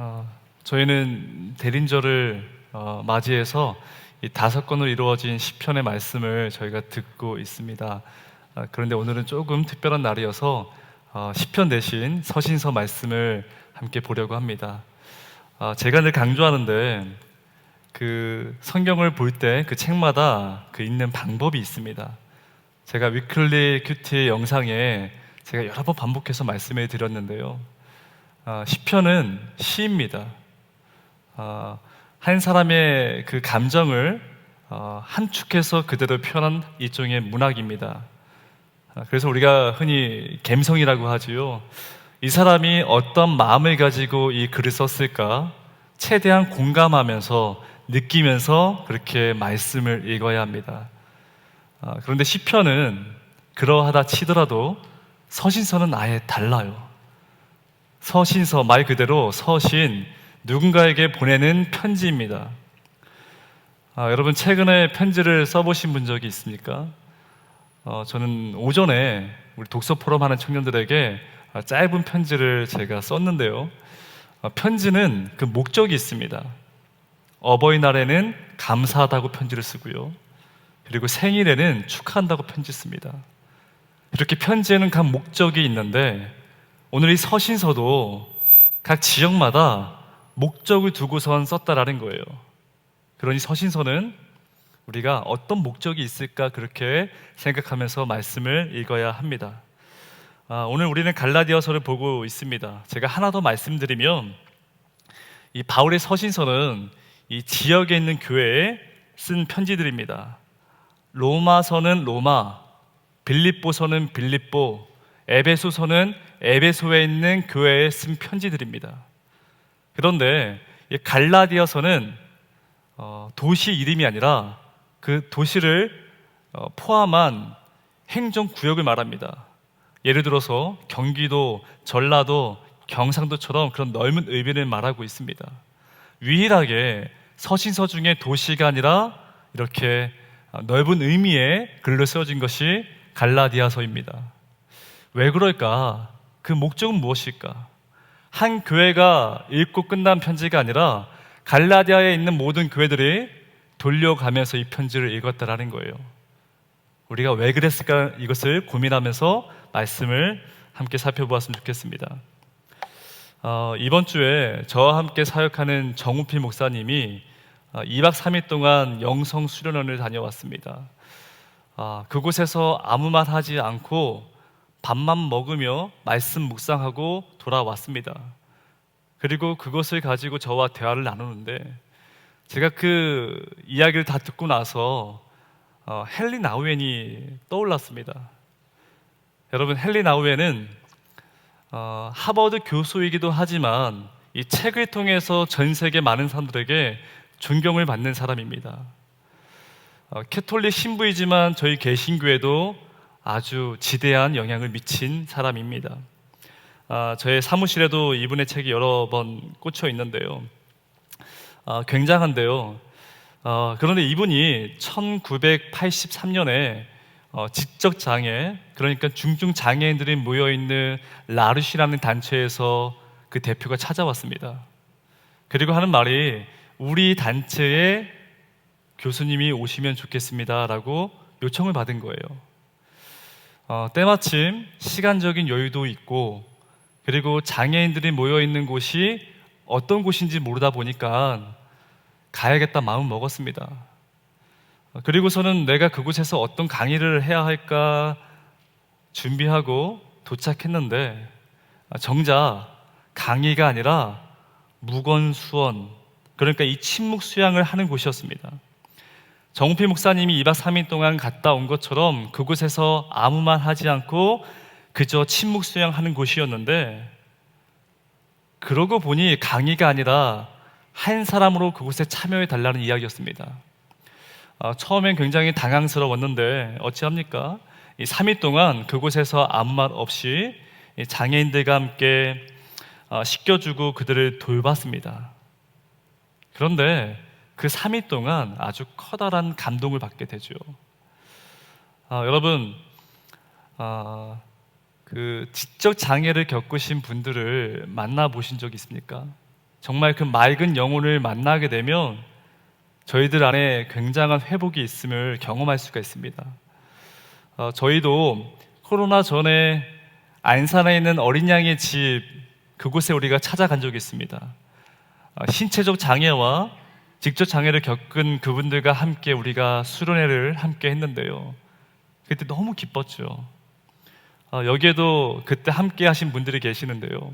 어, 저희는 대린절을 어, 맞이해서 이 다섯 권으로 이루어진 시편의 말씀을 저희가 듣고 있습니다. 아, 그런데 오늘은 조금 특별한 날이어서 어, 시편 대신 서신서 말씀을 함께 보려고 합니다. 아, 제가 늘 강조하는데 그 성경을 볼 때 그 책마다 그 읽는 방법이 있습니다. 제가 위클리 큐티 영상에 제가 여러 번 반복해서 말씀해 드렸는데요. 아, 시편은 시입니다. 아, 한 사람의 그 감정을 어, 한축해서 그대로 표현한 일종의 문학입니다. 아, 그래서 우리가 흔히 갬성이라고 하지요. 이 사람이 어떤 마음을 가지고 이 글을 썼을까 최대한 공감하면서 느끼면서 그렇게 말씀을 읽어야 합니다. 아, 그런데 시편은 그러하다 치더라도 서신서는 아예 달라요. 서신서 말 그대로 서신 누군가에게 보내는 편지입니다. 아, 여러분 최근에 편지를 써보신 분 적이 있습니까? 어, 저는 오전에 우리 독서 포럼 하는 청년들에게 아, 짧은 편지를 제가 썼는데요. 어, 편지는 그 목적이 있습니다. 어버이날에는 감사하다고 편지를 쓰고요. 그리고 생일에는 축하한다고 편지 씁니다. 이렇게 편지에는 각 목적이 있는데 오늘 이 서신서도 각 지역마다 목적을 두고선 썼다라는 거예요. 그러니 서신서는 우리가 어떤 목적이 있을까 그렇게 생각하면서 말씀을 읽어야 합니다. 아, 오늘 우리는 갈라디아서를 보고 있습니다. 제가 하나 더 말씀드리면 이 바울의 서신서는 이 지역에 있는 교회에 쓴 편지들입니다. 로마서는 로마, 빌립보서는 빌립보, 에베소서는 에베소에 있는 교회에 쓴 편지들입니다. 그런데 이 갈라디아서는 어, 도시 이름이 아니라 그 도시를 어, 포함한 행정 구역을 말합니다. 예를 들어서 경기도, 전라도, 경상도처럼 그런 넓은 의미를 말하고 있습니다. 유일하게 서신서 중에 도시가 아니라 이렇게 넓은 의미의 글로 쓰여진 것이 갈라디아서입니다. 왜 그럴까? 그 목적은 무엇일까? 한 교회가 읽고 끝난 편지가 아니라 갈라디아에 있는 모든 교회들이 돌려가면서 이 편지를 읽었다라는 거예요. 우리가 왜 그랬을까 이것을 고민하면서 말씀을 함께 살펴보았으면 좋겠습니다. 어, 이번 주에 저와 함께 사역하는 정우필 목사님이 어, 2박 3일 동안 영성 수련원을 다녀왔습니다. 아, 그곳에서 아무 말 하지 않고 밥만 먹으며 말씀 묵상하고 돌아왔습니다. 그리고 그것을 가지고 저와 대화를 나누는데 제가 그 이야기를 다 듣고 나서 어, 헨리 나우엔이 떠올랐습니다. 여러분 헨리 나우엔은 어, 하버드 교수이기도 하지만 이 책을 통해서 전 세계 많은 사람들에게 존경을 받는 사람입니다. 어, 캐톨릭 신부이지만 저희 개신교에도 아주 지대한 영향을 미친 사람입니다. 아, 저의 사무실에도 이분의 책이 여러 번 꽂혀 있는데요. 아, 굉장한데요. 어, 그런데 이분이 1983년에 어, 지적 장애, 그러니까 중증 장애인들이 모여 있는 라르시라는 단체에서 그 대표가 찾아왔습니다. 그리고 하는 말이 우리 단체에 교수님이 오시면 좋겠습니다라고 요청을 받은 거예요. 어, 때마침 시간적인 여유도 있고 그리고 장애인들이 모여 있는 곳이 어떤 곳인지 모르다 보니까 가야겠다 마음 먹었습니다. 어, 그리고서는 내가 그곳에서 어떤 강의를 해야 할까 준비하고 도착했는데 아, 정작 강의가 아니라 무건수원 그러니까 이 침묵 수양을 하는 곳이었습니다. 정필 목사님이 2박 3일 동안 갔다 온 것처럼 그곳에서 아무 말 하지 않고 그저 침묵 수양하는 곳이었는데 그러고 보니 강의가 아니라 한 사람으로 그곳에 참여해 달라는 이야기였습니다. 어, 처음엔 굉장히 당황스러웠는데 어찌합니까? 이 3일 동안 그곳에서 아무 말 없이 장애인들과 함께 어, 씻겨주고 그들을 돌봤습니다. 그런데 그 3일 동안 아주 커다란 감동을 받게 되죠. 아, 여러분, 아, 그 지적 장애를 겪으신 분들을 만나 보신 적 있습니까? 정말 그 맑은 영혼을 만나게 되면 저희들 안에 굉장한 회복이 있음을 경험할 수가 있습니다. 어, 저희도 코로나 전에 안산에 있는 어린 양의 집 그곳에 우리가 찾아간 적이 있습니다. 어, 신체적 장애와 직접 장애를 겪은 그분들과 함께 우리가 수련회를 함께 했는데요. 그때 너무 기뻤죠. 어, 여기에도 그때 함께 하신 분들이 계시는데요.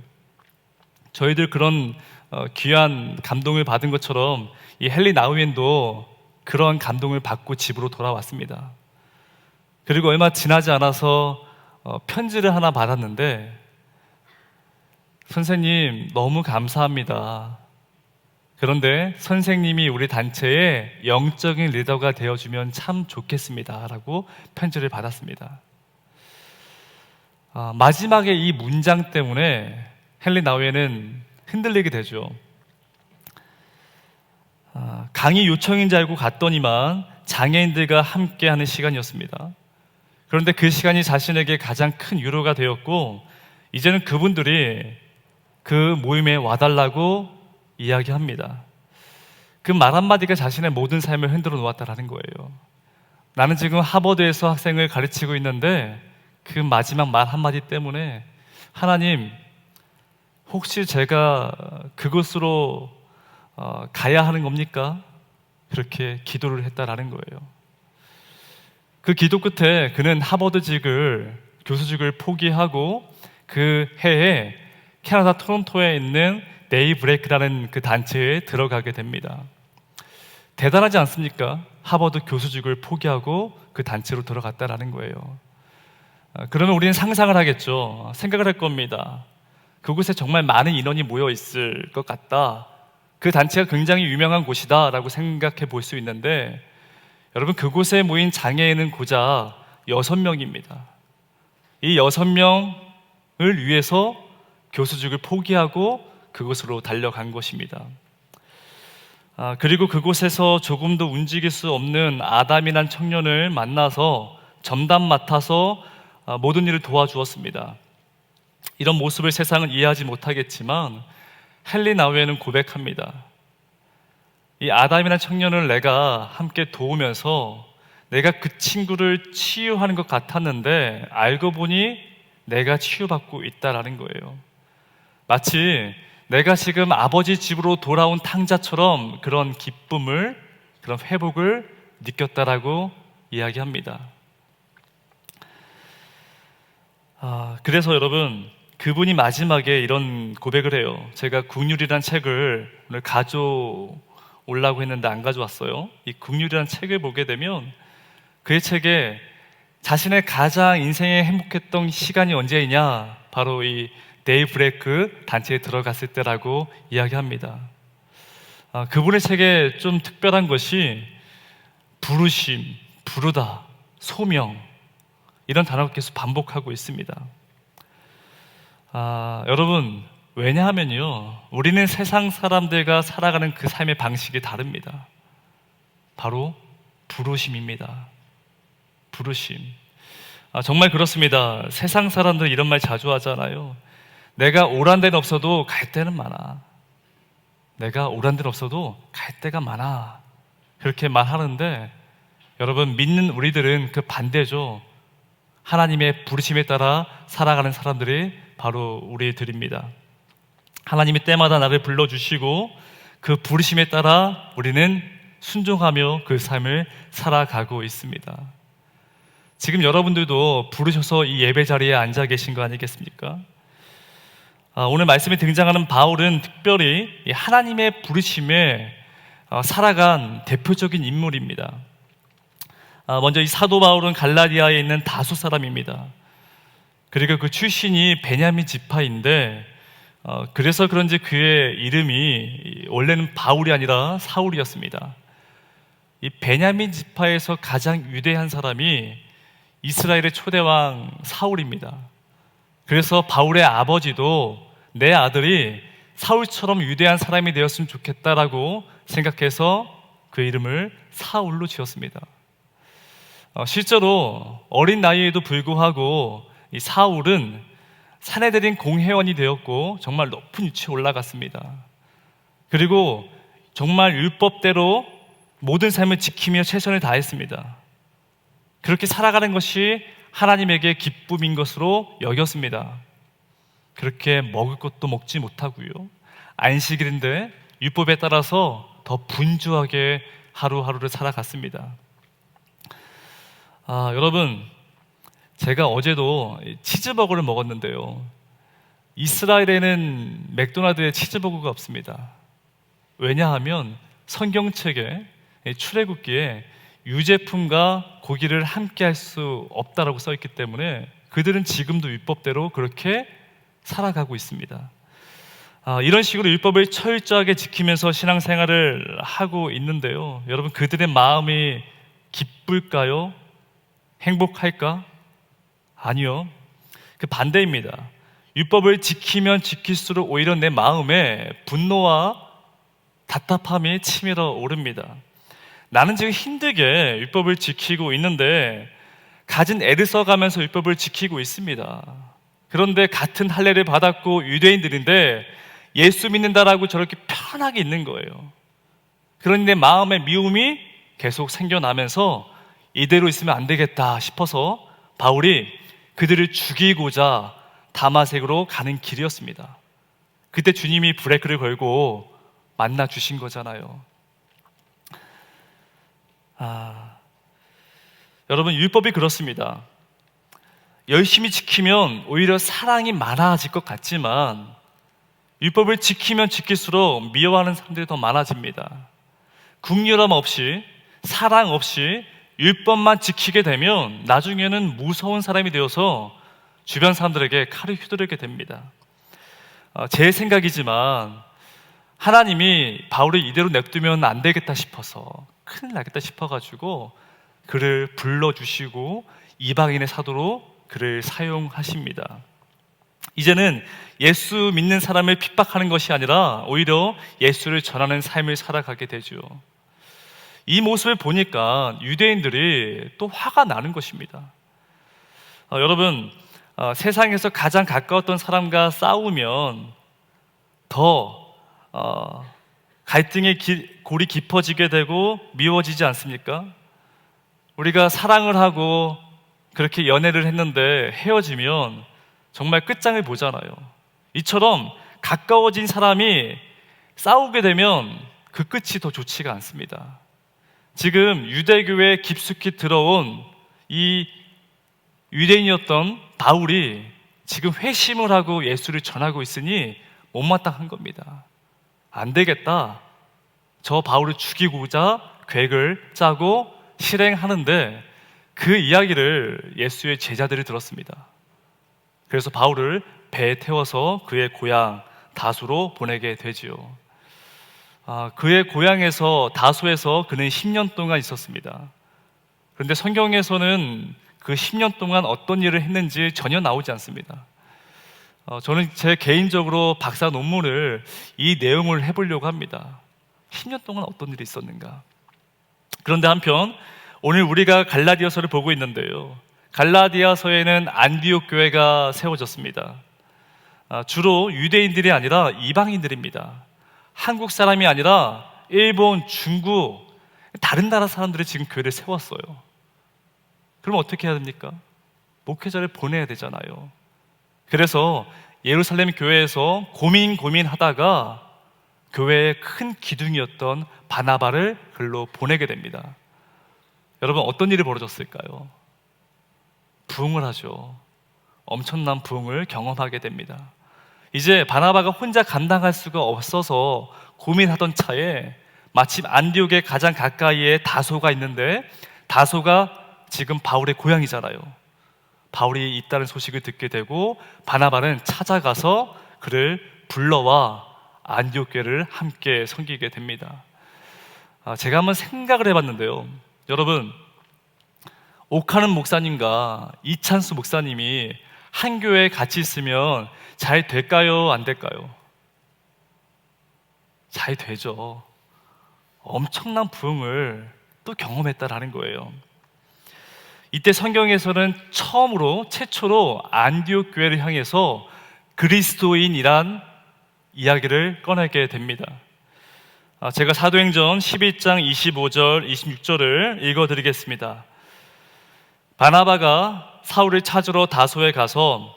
저희들 그런 어, 귀한 감동을 받은 것처럼 이 헨리 나우엔도 그런 감동을 받고 집으로 돌아왔습니다. 그리고 얼마 지나지 않아서 어, 편지를 하나 받았는데 선생님 너무 감사합니다. 그런데 선생님이 우리 단체의 영적인 리더가 되어주면 참 좋겠습니다. 라고 편지를 받았습니다. 아, 마지막에 이 문장 때문에 헨리 나우에는 흔들리게 되죠. 아, 강의 요청인 줄 알고 갔더니만 장애인들과 함께하는 시간이었습니다. 그런데 그 시간이 자신에게 가장 큰 위로가 되었고, 이제는 그분들이 그 모임에 와달라고 이야기합니다. 그 말 한마디가 자신의 모든 삶을 흔들어 놓았다라는 거예요. 나는 지금 하버드에서 학생을 가르치고 있는데 그 마지막 말 한마디 때문에 하나님, 혹시 제가 그곳으로 어, 가야 하는 겁니까? 그렇게 기도를 했다라는 거예요. 그 기도 끝에 그는 하버드직을 교수직을 포기하고 그 해에 캐나다 토론토에 있는 데이브레이크라는 그 단체에 들어가게 됩니다. 대단하지 않습니까? 하버드 교수직을 포기하고 그 단체로 들어갔다라는 거예요. 아, 그러면 우리는 상상을 하겠죠. 생각을 할 겁니다. 그곳에 정말 많은 인원이 모여 있을 것 같다. 그 단체가 굉장히 유명한 곳이다라고 생각해 볼 수 있는데 여러분 그곳에 모인 장애인은 고작 여섯 명입니다. 이 여섯 명을 위해서 교수직을 포기하고 그곳으로 달려간 것입니다. 아, 그리고 그곳에서 조금도 움직일 수 없는 아담이란 청년을 만나서 점담 맡아서 아, 모든 일을 도와주었습니다. 이런 모습을 세상은 이해하지 못하겠지만 헨리 나우에는 고백합니다. 이 아담이라는 청년을 내가 함께 도우면서 내가 그 친구를 치유하는 것 같았는데 알고 보니 내가 치유받고 있다라는 거예요. 마치 내가 지금 아버지 집으로 돌아온 탕자처럼 그런 기쁨을, 그런 회복을 느꼈다라고 이야기합니다. 아, 그래서 여러분, 그분이 마지막에 이런 고백을 해요. 제가 국률이란 책을 오늘 가져오려고 했는데 안 가져왔어요. 이 국률이란 책을 보게 되면 그의 책에 자신의 가장 인생에 행복했던 시간이 언제이냐? 바로 이 데이브레이크 단체에 들어갔을 때라고 이야기합니다. 아, 그분의 책에 좀 특별한 것이 부르심, 부르다, 소명 이런 단어가 계속 반복하고 있습니다. 아, 여러분 왜냐하면요 우리는 세상 사람들과 살아가는 그 삶의 방식이 다릅니다. 바로 부르심입니다. 부르심. 아, 정말 그렇습니다. 세상 사람들 이런 말 자주 하잖아요. 내가 오란 데는 없어도 갈 데는 많아. 내가 오란 데는 없어도 갈 데가 많아. 그렇게 말하는데 여러분 믿는 우리들은 그 반대죠. 하나님의 부르심에 따라 살아가는 사람들이 바로 우리들입니다. 하나님이 때마다 나를 불러주시고 그 부르심에 따라 우리는 순종하며 그 삶을 살아가고 있습니다. 지금 여러분들도 부르셔서 이 예배 자리에 앉아 계신 거 아니겠습니까? 아, 오늘 말씀에 등장하는 바울은 특별히 하나님의 부르심에 어, 살아간 대표적인 인물입니다. 아, 먼저 이 사도 바울은 갈라디아에 있는 다수 사람입니다. 그리고 그 출신이 베냐민 지파인데 어, 그래서 그런지 그의 이름이 원래는 바울이 아니라 사울이었습니다. 이 베냐민 지파에서 가장 위대한 사람이 이스라엘의 초대왕 사울입니다. 그래서 바울의 아버지도 내 아들이 사울처럼 위대한 사람이 되었으면 좋겠다라고 생각해서 그 이름을 사울로 지었습니다. 어, 실제로 어린 나이에도 불구하고 이 사울은 사내들인 공회원이 되었고 정말 높은 위치에 올라갔습니다. 그리고 정말 율법대로 모든 삶을 지키며 최선을 다했습니다. 그렇게 살아가는 것이 하나님에게 기쁨인 것으로 여겼습니다. 그렇게 먹을 것도 먹지 못하고요. 안식일인데 율법에 따라서 더 분주하게 하루하루를 살아갔습니다. 아, 여러분, 제가 어제도 치즈버거를 먹었는데요. 이스라엘에는 맥도날드에 치즈버거가 없습니다. 왜냐하면 성경책에 출애굽기에 유제품과 고기를 함께 할 수 없다라고 써 있기 때문에 그들은 지금도 율법대로 그렇게 살아가고 있습니다. 아, 이런 식으로 율법을 철저하게 지키면서 신앙생활을 하고 있는데요. 여러분 그들의 마음이 기쁠까요? 행복할까? 아니요. 그 반대입니다. 율법을 지키면 지킬수록 오히려 내 마음에 분노와 답답함이 치밀어 오릅니다. 나는 지금 힘들게 율법을 지키고 있는데 가진 애를 써가면서 율법을 지키고 있습니다. 그런데 같은 할례를 받았고 유대인들인데 예수 믿는다라고 저렇게 편하게 있는 거예요. 내 마음의 미움이 계속 생겨나면서 이대로 있으면 안 되겠다 싶어서 바울이 그들을 죽이고자 다마색으로 가는 길이었습니다. 그때 주님이 브레이크를 걸고 만나 주신 거잖아요. 아, 여러분 율법이 그렇습니다. 열심히 지키면 오히려 사랑이 많아질 것 같지만 율법을 지키면 지킬수록 미워하는 사람들이 더 많아집니다. 국률함 없이 사랑 없이 율법만 지키게 되면 나중에는 무서운 사람이 되어서 주변 사람들에게 칼을 휘두르게 됩니다. 어, 제 생각이지만 하나님이 바울을 이대로 냅두면 안 되겠다 싶어서 큰일 나겠다 싶어가지고 그를 불러주시고 이방인의 사도로 그를 사용하십니다. 이제는 예수 믿는 사람을 핍박하는 것이 아니라 오히려 예수를 전하는 삶을 살아가게 되죠. 이 모습을 보니까 유대인들이 또 화가 나는 것입니다. 어, 여러분, 어, 세상에서 가장 가까웠던 사람과 싸우면 더 어, 갈등의 기, 골이 깊어지게 되고 미워지지 않습니까? 우리가 사랑을 하고 그렇게 연애를 했는데 헤어지면 정말 끝장을 보잖아요. 이처럼 가까워진 사람이 싸우게 되면 그 끝이 더 좋지가 않습니다. 지금 유대교에 깊숙이 들어온 이 유대인이었던 바울이 지금 회심을 하고 예수를 전하고 있으니 못마땅한 겁니다. 안 되겠다. 저 바울을 죽이고자 계획을 짜고 실행하는데 그 이야기를 예수의 제자들이 들었습니다. 그래서 바울을 배에 태워서 그의 고향 다수로 보내게 되지요. 아, 그의 고향에서 다수에서 그는 10년 동안 있었습니다. 그런데 성경에서는 그 10년 동안 어떤 일을 했는지 전혀 나오지 않습니다. 어, 저는 제 개인적으로 박사 논문을 이 내용을 해보려고 합니다. 10년 동안 어떤 일이 있었는가. 그런데 한편 오늘 우리가 갈라디아서를 보고 있는데요. 갈라디아서에는 안디옥 교회가 세워졌습니다. 아, 주로 유대인들이 아니라 이방인들입니다. 한국 사람이 아니라 일본, 중국, 다른 나라 사람들이 지금 교회를 세웠어요. 그럼 어떻게 해야 됩니까? 목회자를 보내야 되잖아요. 그래서 예루살렘 교회에서 고민 고민하다가 교회의 큰 기둥이었던 바나바를 글로 보내게 됩니다. 여러분 어떤 일이 벌어졌을까요? 부흥을 하죠. 엄청난 부흥을 경험하게 됩니다. 이제 바나바가 혼자 감당할 수가 없어서 고민하던 차에 마침 안디옥의 가장 가까이에 다소가 있는데 다소가 지금 바울의 고향이잖아요. 바울이 있다는 소식을 듣게 되고 바나바는 찾아가서 그를 불러와 안디옥교를 함께 섬기게 됩니다. 아, 제가 한번 생각을 해봤는데요. 여러분, 옥하는 목사님과 이찬수 목사님이 한 교회에 같이 있으면 잘 될까요? 안 될까요? 잘 되죠. 엄청난 부흥을 또 경험했다라는 거예요. 이때 성경에서는 처음으로 최초로 안디옥 교회를 향해서 그리스도인이란 이야기를 꺼내게 됩니다. 아, 제가 사도행전 11장 25절, 26절을 읽어드리겠습니다. 바나바가 사울을 찾으러 다소에 가서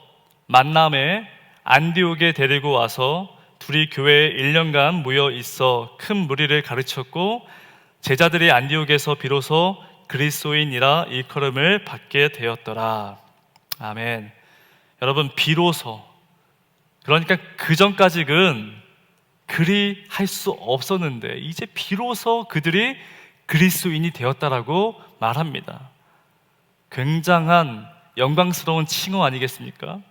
만남에 안디옥에 데리고 와서 둘이 교회에 1년간 모여 있어 큰 무리를 가르쳤고 제자들이 안디옥에서 비로소 그리스도인이라 일컬음을 받게 되었더라. 아멘. 여러분 비로소 그러니까 그 전까지는 그리 할 수 없었는데 이제 비로소 그들이 그리스도인이 되었다라고 말합니다. 굉장한 영광스러운 칭호 아니겠습니까?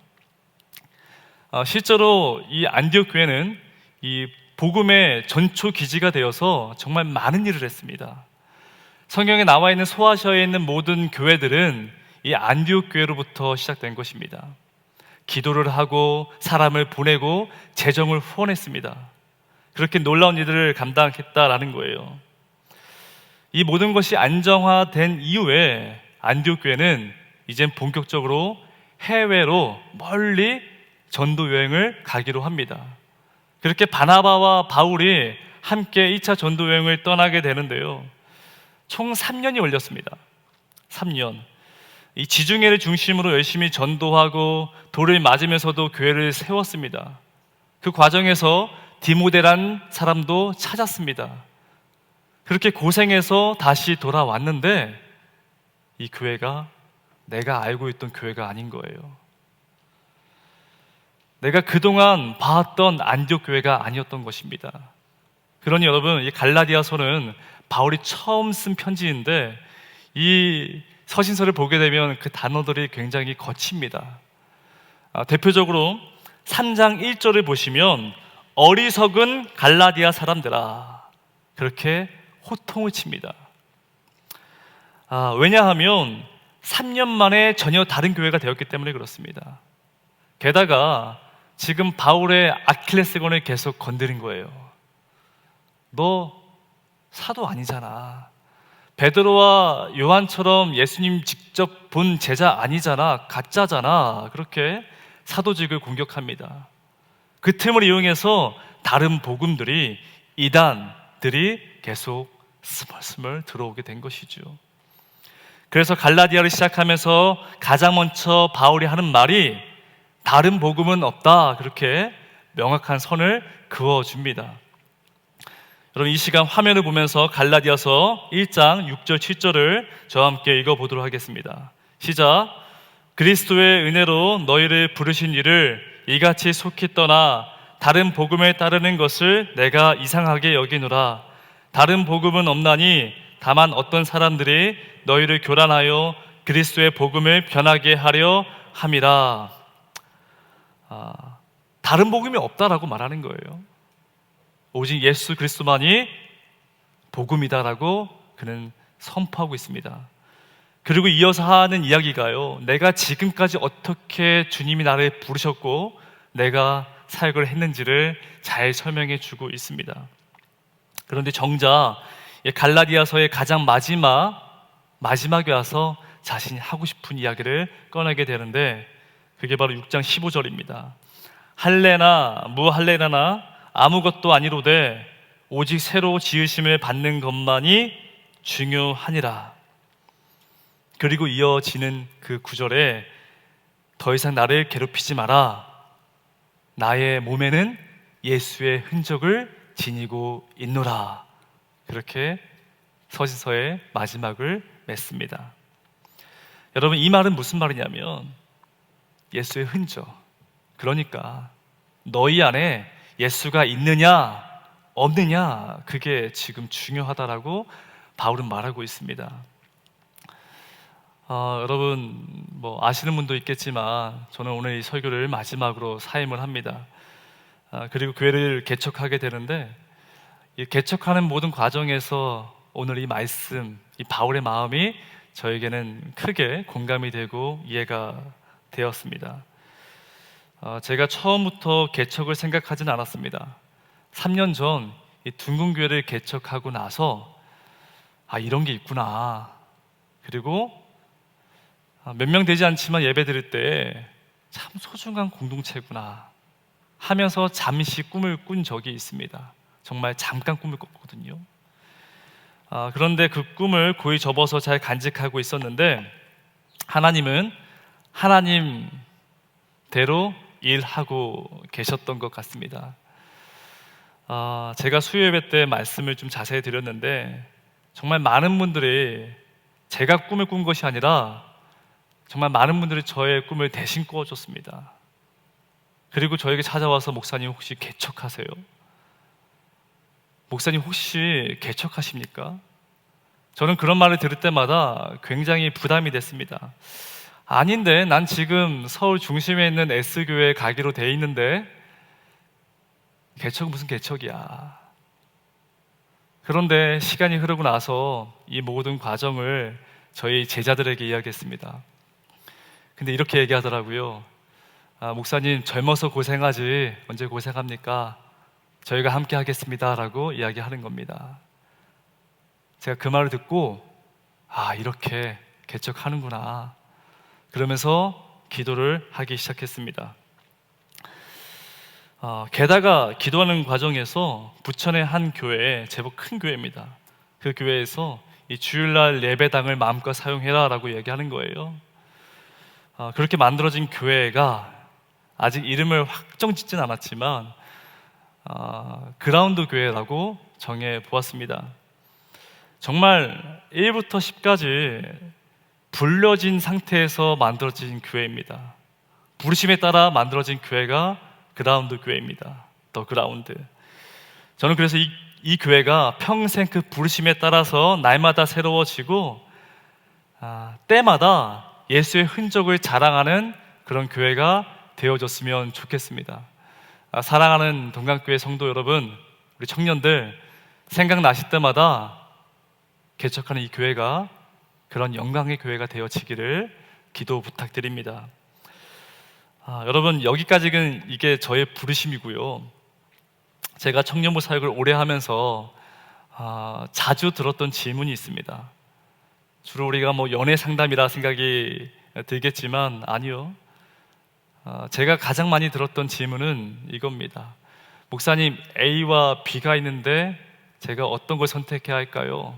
아, 실제로 이 안디옥 교회는 이 복음의 전초 기지가 되어서 정말 많은 일을 했습니다. 성경에 나와 있는 소아시아에 있는 모든 교회들은 이 안디옥 교회로부터 시작된 것입니다. 기도를 하고 사람을 보내고 재정을 후원했습니다. 그렇게 놀라운 일들을 감당했다라는 거예요. 이 모든 것이 안정화된 이후에 안디옥 교회는 이젠 본격적으로 해외로 멀리 전도 여행을 가기로 합니다. 그렇게 바나바와 바울이 함께 2차 전도 여행을 떠나게 되는데요. 총 3년이 걸렸습니다. 3년. 이 지중해를 중심으로 열심히 전도하고 돌을 맞으면서도 교회를 세웠습니다. 그 과정에서 디모데란 사람도 찾았습니다. 그렇게 고생해서 다시 돌아왔는데 이 교회가 내가 알고 있던 교회가 아닌 거예요. 내가 그동안 봐왔던 안디옥 교회가 아니었던 것입니다. 그러니 여러분, 이 갈라디아서는 바울이 처음 쓴 편지인데 이 서신서를 보게 되면 그 단어들이 굉장히 거칩니다. 아, 대표적으로 3장 1절을 보시면 어리석은 갈라디아 사람들아 그렇게 호통을 칩니다. 아, 왜냐하면 3년 만에 전혀 다른 교회가 되었기 때문에 그렇습니다. 게다가 지금 바울의 아킬레스건을 계속 건드린 거예요. 너 사도 아니잖아. 베드로와 요한처럼 예수님 직접 본 제자 아니잖아. 가짜잖아. 그렇게 사도직을 공격합니다. 그 틈을 이용해서 다른 복음들이 이단들이 계속 스멀스멀 들어오게 된 것이죠. 그래서 갈라디아를 시작하면서 가장 먼저 바울이 하는 말이 다른 복음은 없다. 그렇게 명확한 선을 그어 줍니다. 여러분 이 시간 화면을 보면서 갈라디아서 1장 6절 7절을 저와 함께 읽어 보도록 하겠습니다. 시작. 그리스도의 은혜로 너희를 부르신 이를 이같이 속히 떠나 다른 복음에 따르는 것을 내가 이상하게 여기노라. 다른 복음은 없나니 다만 어떤 사람들이 너희를 교란하여 그리스도의 복음을 변하게 하려 함이라. 아, 다른 복음이 없다라고 말하는 거예요. 오직 예수 그리스도만이 복음이다라고 그는 선포하고 있습니다. 그리고 이어서 하는 이야기가요. 내가 지금까지 어떻게 주님이 나를 부르셨고 내가 사역을 했는지를 잘 설명해 주고 있습니다. 그런데 정작 갈라디아서의 가장 마지막 마지막에 와서 자신이 하고 싶은 이야기를 꺼내게 되는데 그게 바로 6장 15절입니다. 할례나 무할례나 아무것도 아니로되 오직 새로 지으심을 받는 것만이 중요하니라. 그리고 이어지는 그 구절에 더 이상 나를 괴롭히지 마라. 나의 몸에는 예수의 흔적을 지니고 있노라. 그렇게 서신서의 마지막을 맺습니다. 여러분, 이 말은 무슨 말이냐면 예수의 흔적. 그러니까 너희 안에 예수가 있느냐, 없느냐, 그게 지금 중요하다라고 바울은 말하고 있습니다. 어, 여러분, 뭐, 아시는 분도 있겠지만, 저는 오늘 이 설교를 마지막으로 사임을 합니다. 아, 그리고 교회를 개척하게 되는데, 이 개척하는 모든 과정에서 오늘 이 말씀, 이 바울의 마음이 저에게는 크게 공감이 되고 이해가 되었습니다. 어, 제가 처음부터 개척을 생각하진 않았습니다. 3년 전 둥근 교회를 개척하고 나서 아 이런 게 있구나. 그리고 아, 몇명 되지 않지만 예배 드릴 때 참 소중한 공동체구나 하면서 잠시 꿈을 꾼 적이 있습니다. 정말 잠깐 꿈을 꿨거든요. 아, 그런데 그 꿈을 고이 접어서 잘 간직하고 있었는데 하나님은 하나님대로 일하고 계셨던 것 같습니다. 아, 제가 수요 예배 때 말씀을 좀 자세히 드렸는데 정말 많은 분들이 제가 꿈을 꾼 것이 아니라 정말 많은 분들이 저의 꿈을 대신 꾸어줬습니다. 그리고 저에게 찾아와서 목사님 혹시 개척하세요? 목사님 혹시 개척하십니까? 저는 그런 말을 들을 때마다 굉장히 부담이 됐습니다. 아닌데, 난 지금 서울 중심에 있는 S교회에 가기로 돼 있는데, 개척은 무슨 개척이야. 그런데 시간이 흐르고 나서 이 모든 과정을 저희 제자들에게 이야기했습니다. 근데 이렇게 얘기하더라고요. 아, 목사님, 젊어서 고생하지, 언제 고생합니까? 저희가 함께 하겠습니다. 라고 이야기하는 겁니다. 제가 그 말을 듣고, 아, 이렇게 개척하는구나. 그러면서 기도를 하기 시작했습니다. 아, 게다가 기도하는 과정에서 부천의 한 교회, 제법 큰 교회입니다. 그 교회에서 이 주일날 예배당을 마음껏 사용해라라고 얘기하는 거예요. 아, 그렇게 만들어진 교회가 아직 이름을 확정 짓진 않았지만 아, 그라운드 교회라고 정해 보았습니다. 정말 1부터 10까지 불려진 상태에서 만들어진 교회입니다. 부르심에 따라 만들어진 교회가 그라운드 교회입니다. 더 그라운드. 저는 그래서 이, 이 교회가 평생 그 부르심에 따라서 날마다 새로워지고 아, 때마다 예수의 흔적을 자랑하는 그런 교회가 되어졌으면 좋겠습니다. 아, 사랑하는 동강교회 성도 여러분, 우리 청년들 생각나실 때마다 개척하는 이 교회가 그런 영광의 교회가 되어지기를 기도 부탁드립니다. 아, 여러분 여기까지는 이게 저의 부르심이고요. 제가 청년부 사역을 오래 하면서 아, 자주 들었던 질문이 있습니다. 주로 우리가 뭐 연애 상담이라 생각이 들겠지만 아니요. 아, 제가 가장 많이 들었던 질문은 이겁니다. 목사님 A와 B가 있는데 제가 어떤 걸 선택해야 할까요?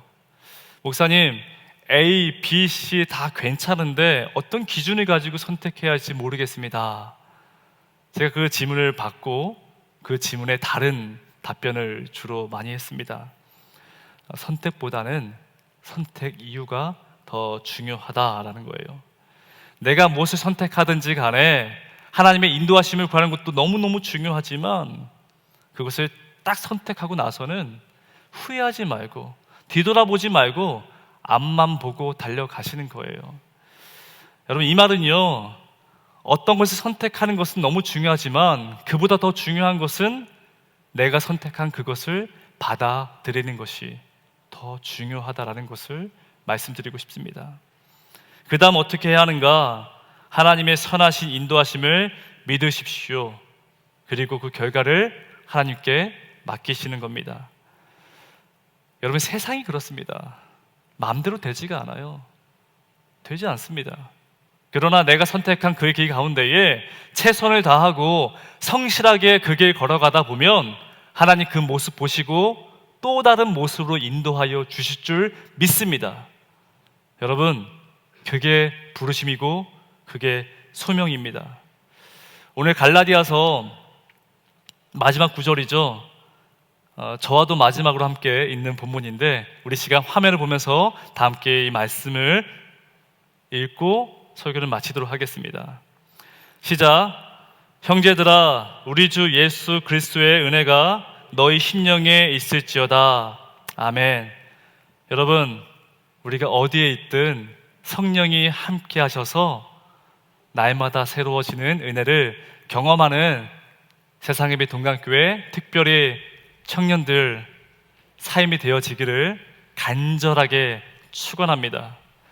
목사님 A, B, C 다 괜찮은데 어떤 기준을 가지고 선택해야 할지 모르겠습니다. 제가 그 질문을 받고 그 질문에 다른 답변을 주로 많이 했습니다. 선택보다는 선택 이유가 더 중요하다라는 거예요. 내가 무엇을 선택하든지 간에 하나님의 인도하심을 구하는 것도 너무너무 중요하지만 그것을 딱 선택하고 나서는 후회하지 말고 뒤돌아보지 말고 앞만 보고 달려가시는 거예요. 여러분, 이 말은요, 어떤 것을 선택하는 것은 너무 중요하지만 그보다 더 중요한 것은 내가 선택한 그것을 받아들이는 것이 더 중요하다라는 것을 말씀드리고 싶습니다. 그 다음 어떻게 해야 하는가? 하나님의 선하신 인도하심을 믿으십시오. 그리고 그 결과를 하나님께 맡기시는 겁니다. 여러분, 세상이 그렇습니다. 마음대로 되지가 않아요. 되지 않습니다. 그러나 내가 선택한 그 길 가운데에 최선을 다하고 성실하게 그 길 걸어가다 보면 하나님 그 모습 보시고 또 다른 모습으로 인도하여 주실 줄 믿습니다. 여러분, 그게 부르심이고 그게 소명입니다. 오늘 갈라디아서 마지막 구절이죠. 어, 저와도 마지막으로 함께 있는 본문인데 우리 시간 화면을 보면서 다 함께 이 말씀을 읽고 설교를 마치도록 하겠습니다. 시작. 형제들아, 우리 주 예수 그리스도의 은혜가 너희 심령에 있을지어다. 아멘. 여러분, 우리가 어디에 있든 성령이 함께 하셔서 날마다 새로워지는 은혜를 경험하는 세상의 빛 동강교회 특별히 청년들 삶이 되어지기를 간절하게 축원합니다.